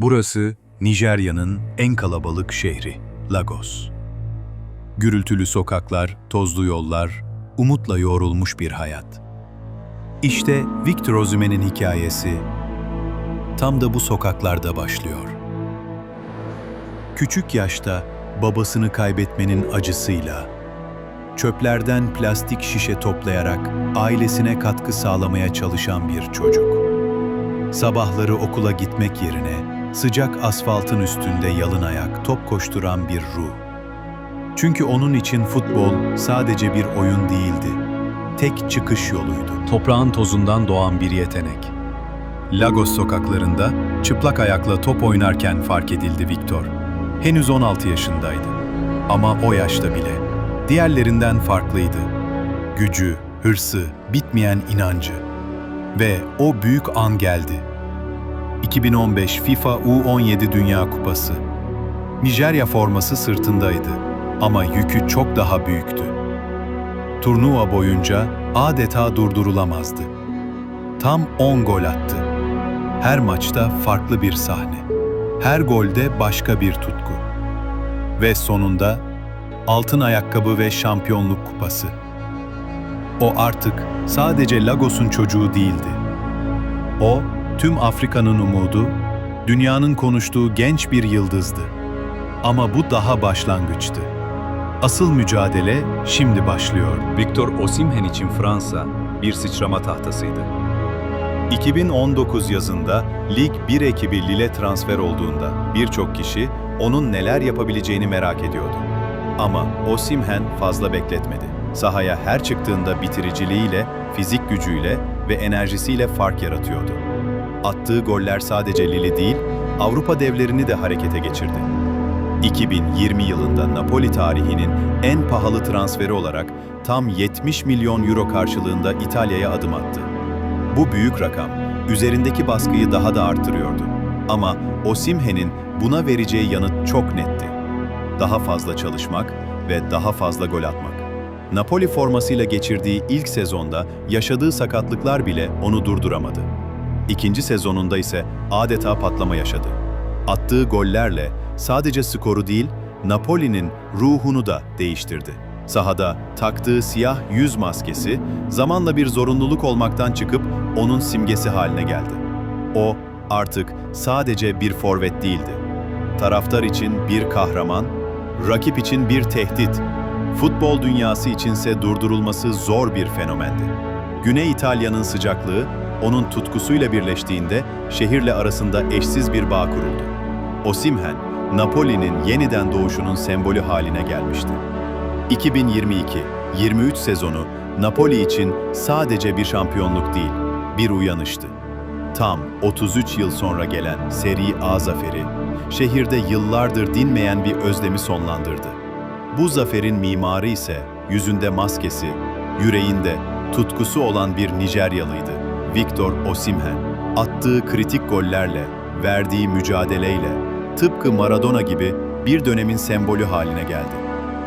Burası Nijerya'nın en kalabalık şehri, Lagos. Gürültülü sokaklar, tozlu yollar, umutla yoğrulmuş bir hayat. İşte Victor Osimhen'in hikayesi tam da bu sokaklarda başlıyor. Küçük yaşta babasını kaybetmenin acısıyla, çöplerden plastik şişe toplayarak ailesine katkı sağlamaya çalışan bir çocuk. Sabahları okula gitmek yerine sıcak asfaltın üstünde yalın ayak top koşturan bir ruh. Çünkü onun için futbol sadece bir oyun değildi. Tek çıkış yoluydu. Toprağın tozundan doğan bir yetenek. Lagos sokaklarında çıplak ayakla top oynarken fark edildi Victor. Henüz 16 yaşındaydı. Ama o yaşta bile diğerlerinden farklıydı. Gücü, hırsı, bitmeyen inancı. Ve o büyük an geldi. 2015 FIFA U17 Dünya Kupası. Nijerya forması sırtındaydı ama yükü çok daha büyüktü. Turnuva boyunca adeta durdurulamazdı. Tam 10 gol attı. Her maçta farklı bir sahne. Her golde başka bir tutku. Ve sonunda altın ayakkabı ve şampiyonluk kupası. O artık sadece Lagos'un çocuğu değildi. O, tüm Afrika'nın umudu, dünyanın konuştuğu genç bir yıldızdı. Ama bu daha başlangıçtı. Asıl mücadele şimdi başlıyor. Victor Osimhen için Fransa bir sıçrama tahtasıydı. 2019 yazında Lig 1 ekibi Lille transfer olduğunda birçok kişi onun neler yapabileceğini merak ediyordu. Ama Osimhen fazla bekletmedi. Sahaya her çıktığında bitiriciliğiyle, fizik gücüyle ve enerjisiyle fark yaratıyordu. Attığı goller sadece Lille değil, Avrupa devlerini de harekete geçirdi. 2020 yılında Napoli tarihinin en pahalı transferi olarak tam 70 milyon euro karşılığında İtalya'ya adım attı. Bu büyük rakam üzerindeki baskıyı daha da arttırıyordu. Ama Osimhen'in buna vereceği yanıt çok netti. Daha fazla çalışmak ve daha fazla gol atmak. Napoli formasıyla geçirdiği ilk sezonda yaşadığı sakatlıklar bile onu durduramadı. İkinci sezonunda ise adeta patlama yaşadı. Attığı gollerle sadece skoru değil, Napoli'nin ruhunu da değiştirdi. Sahada taktığı siyah yüz maskesi zamanla bir zorunluluk olmaktan çıkıp onun simgesi haline geldi. O artık sadece bir forvet değildi. Taraftar için bir kahraman, rakip için bir tehdit, futbol dünyası içinse durdurulması zor bir fenomendi. Güney İtalya'nın sıcaklığı onun tutkusuyla birleştiğinde şehirle arasında eşsiz bir bağ kuruldu. Osimhen, Napoli'nin yeniden doğuşunun sembolü haline gelmişti. 2022-23 sezonu Napoli için sadece bir şampiyonluk değil, bir uyanıştı. Tam 33 yıl sonra gelen Serie A zaferi, şehirde yıllardır dinmeyen bir özlemi sonlandırdı. Bu zaferin mimarı ise yüzünde maskesi, yüreğinde tutkusu olan bir Nijeryalıydı. Victor Osimhen, attığı kritik gollerle, verdiği mücadeleyle, tıpkı Maradona gibi bir dönemin sembolü haline geldi.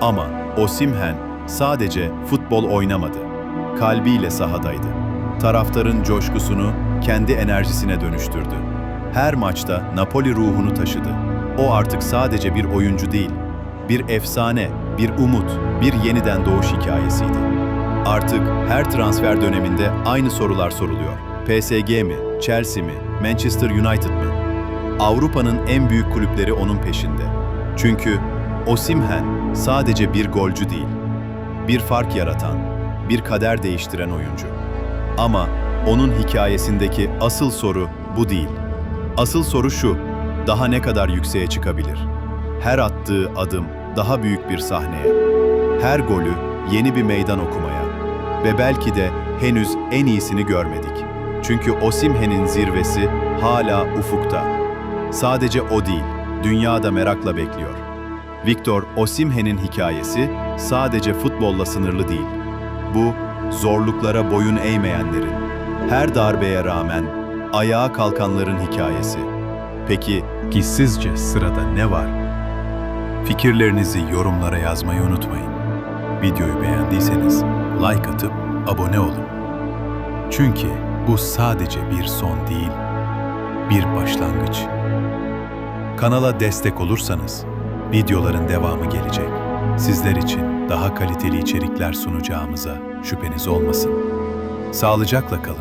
Ama Osimhen sadece futbol oynamadı. Kalbiyle sahadaydı. Taraftarın coşkusunu kendi enerjisine dönüştürdü. Her maçta Napoli ruhunu taşıdı. O artık sadece bir oyuncu değil, bir efsane, bir umut, bir yeniden doğuş hikayesiydi. Artık her transfer döneminde aynı sorular soruluyor. PSG mi, Chelsea mi, Manchester United mı? Avrupa'nın en büyük kulüpleri onun peşinde. Çünkü Osimhen sadece bir golcü değil, bir fark yaratan, bir kader değiştiren oyuncu. Ama onun hikayesindeki asıl soru bu değil. Asıl soru şu, daha ne kadar yükseğe çıkabilir? Her attığı adım daha büyük bir sahneye, her golü yeni bir meydan okumaya ve belki de henüz en iyisini görmedik. Çünkü Osimhen'in zirvesi hala ufukta. Sadece o değil, dünya da merakla bekliyor. Victor Osimhen'in hikayesi sadece futbolla sınırlı değil. Bu, zorluklara boyun eğmeyenlerin, her darbeye rağmen ayağa kalkanların hikayesi. Peki ki sırada ne var? Fikirlerinizi yorumlara yazmayı unutmayın. Videoyu beğendiyseniz like atıp abone olun. Çünkü bu sadece bir son değil, bir başlangıç. Kanala destek olursanız videoların devamı gelecek. Sizler için daha kaliteli içerikler sunacağımıza şüpheniz olmasın. Sağlıcakla kalın.